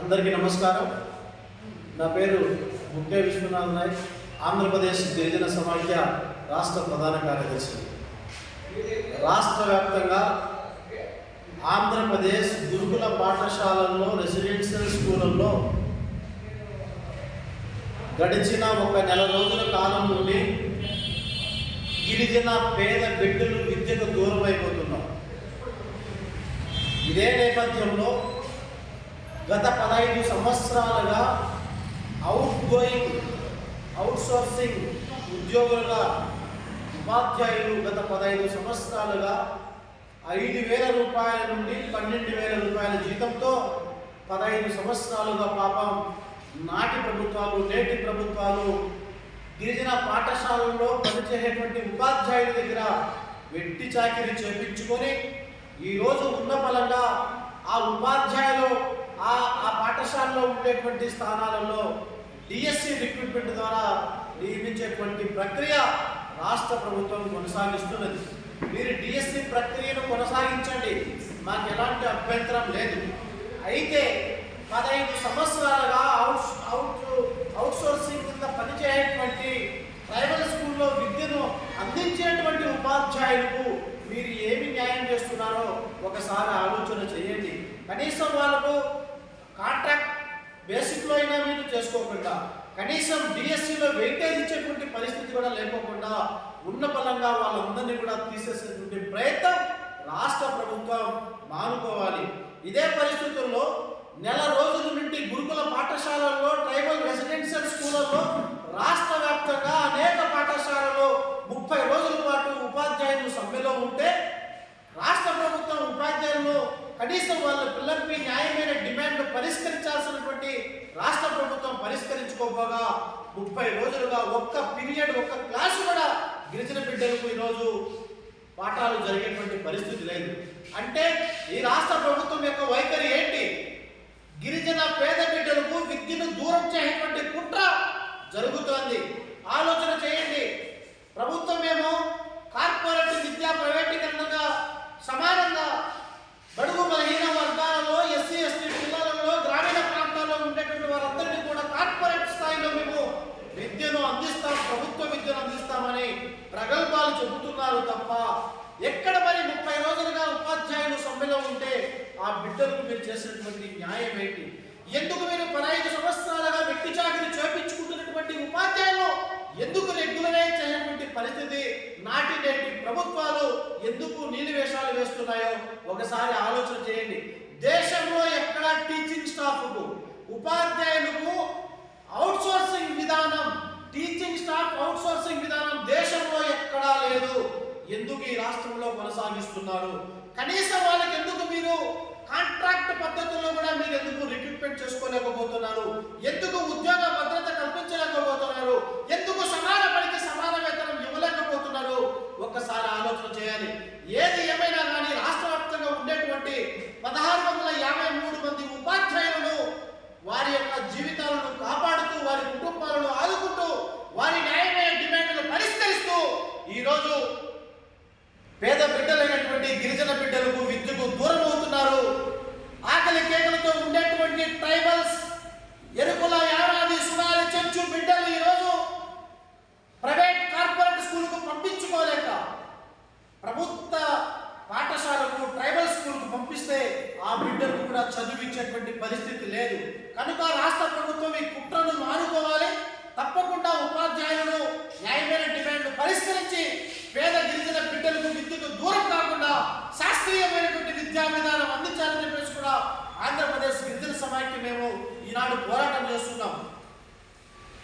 అందరికీ నమస్కారం. నా పేరు ముఖ్య విశ్వనాథ్ నాయక్. ఆంధ్రప్రదేశ్ గిరిజన సమాఖ్య రాష్ట్ర ప్రధాన కార్యదర్శి. రాష్ట్ర వ్యాప్తంగా ఆంధ్రప్రదేశ్ గురుకుల పాఠశాలల్లో రెసిడెన్షియల్ స్కూళ్ళల్లో గడిచిన ఒక నెల రోజుల కాలం నుండి గిరిజన పేద బిడ్డలు విద్యకు దూరమైపోతున్నాం. ఇదే నేపథ్యంలో గత పదహైదు సంవత్సరాలుగా అవుట్ గోయింగ్ అవుట్సోర్సింగ్ ఉద్యోగులుగా ఉపాధ్యాయులు గత పదహైదు సంవత్సరాలుగా ఐదు వేల రూపాయల నుండి పన్నెండు వేల రూపాయల జీతంతో పదహైదు సంవత్సరాలుగా పాపం నాటి ప్రభుత్వాలు నేటి ప్రభుత్వాలు గిరిజన పాఠశాలల్లో పనిచేసేటువంటి ఉపాధ్యాయుల దగ్గర వెట్టి చాకిరి చేపించుకొని ఈరోజు ఉన్న ఫలంగా ఆ ఉపాధ్యాయులు రాష్ట్రాల్లో ఉండేటువంటి స్థానాలలో డిఎస్సి రిక్రూట్మెంట్ ద్వారా నియమించేటువంటి ప్రక్రియ రాష్ట్ర ప్రభుత్వం కొనసాగిస్తున్నది. మీరు డిఎస్సి ప్రక్రియను కొనసాగించండి. మాకు ఎలాంటి అభ్యంతరం లేదు. అయితే పదహైదు సంవత్సరాలుగా అవుట్ అవుట్ అవుట్సోర్సింగ్ కింద పనిచేయటువంటి ప్రైవేట్ స్కూల్లో విద్యను అందించేటువంటి ఉపాధ్యాయులకు మీరు ఏమి న్యాయం చేస్తున్నారో ఒకసారి ఆలోచన చేయండి. కనీసం వాళ్ళకు కాంట్రాక్ట్ బేసిక్లో అయినా మీరు చేసుకోకుండా కనీసం డిఎస్సిలో వెయిటేజ్ ఇచ్చేటువంటి పరిస్థితి కూడా లేకోకుండా ఉన్న బలంగా వాళ్ళందరినీ కూడా తీసేసేటువంటి ప్రయత్నం రాష్ట్ర ప్రభుత్వం మానుకోవాలి. ఇదే పరిస్థితుల్లో నెల రోజుల నుండి గురుకుల పాఠశాలల్లో ట్రైబల్ రెసిడెన్షియల్ స్కూళ్ళల్లో రాష్ట్ర వ్యాప్తంగా అనేక పాఠశాలలో ముప్పై రోజుల పాటు ఉపాధ్యాయులు సమ్మెలో ఉంటే రాష్ట్ర ప్రభుత్వం ఉపాధ్యాయులను కనీసం వాళ్ళ పిల్లలకి న్యాయమైన డిమాండ్ పరిష్కరించాల్సినటువంటి రాష్ట్ర ప్రభుత్వం పరిష్కరించుకోపోగా ముప్పై రోజులుగా ఒక్క పీరియడ్ ఒక్క క్లాసు కూడా గిరిజన బిడ్డలకు ఈరోజు పాఠాలు జరిగేటువంటి పరిస్థితి లేదు. అంటే ఈ రాష్ట్ర ప్రభుత్వం యొక్క వైఖరి ఏంటి? గిరిజన పేద బిడ్డలకు విద్యను దూరం చేయటువంటి కుట్ర జరుగుతోంది. ఆలోచన చేయండి. ప్రభుత్వం ఏమో కార్పొరేట్ విద్యా ప్రైవేటీకరణగా ఉన్నారు తప్ప ఎక్కడ మరి ముప్పై రోజులుగా ఉపాధ్యాయులు సమ్మెలో ఉంటే ఆ బిడ్డలకు మీరు చేసినటువంటి న్యాయం ఏంటి? ఎందుకు మీరు పదహైదు సంవత్సరాలుగా వ్యక్తి చాకిరి చేపించుకుంటున్నటువంటి ఉపాధ్యాయులు? ఎందుకు రెగ్యులరైజ్ చేయనటువంటి పరిస్థితి నాటి నేటి ప్రభుత్వాలు ఎందుకు నీలి వేషాలు వేస్తున్నాయో ఒకసారి ఆలోచన చేయండి. దేశంలో ఎక్కడ టీచింగ్ స్టాఫ్కు ఉపాధ్యాయులకు అవుట్ సోర్సింగ్ విధానం టీచింగ్ స్టాఫ్ అవుట్ సోర్సింగ్ విధానం దేశంలో ఎక్కడా లేదు ఎందుకు ఈ రాష్ట్రంలో కొనసాగిస్తున్నారు కనీసం వాళ్ళకి ఎందుకు మీరు కాంట్రాక్ట్ పద్ధతుల్లో కూడా మీరు ఎందుకు రిక్రూట్మెంట్ చేసుకోలేకపోతున్నారు? ఎందుకు ఉద్యోగ భద్రత కల్పించలేకపోతున్నారు? ఎందుకు సమాన పనికి సమాన వేతనం ఇవ్వలేకపోతున్నారు? ఒక్కసారి ఆలోచన చేయాలి. ఏది బిడ్డకు కూడా చదివించేటువంటి పరిస్థితి లేదు. కనుక రాష్ట్ర ప్రభుత్వం ఈ కుట్రను మానుకోవాలి. తప్పకుండా ఉపాధ్యాయులను న్యాయమైన డిమాండ్ పరిష్కరించి పేద గిరిజన బిడ్డలకు విద్యకు దూరం కాకుండా శాస్త్రీయమైనటువంటి విద్యా విధానం అందించాలని చెప్పేసి కూడా ఆంధ్రప్రదేశ్ గిరిజన సమాఖ్య మేము ఈనాడు పోరాటం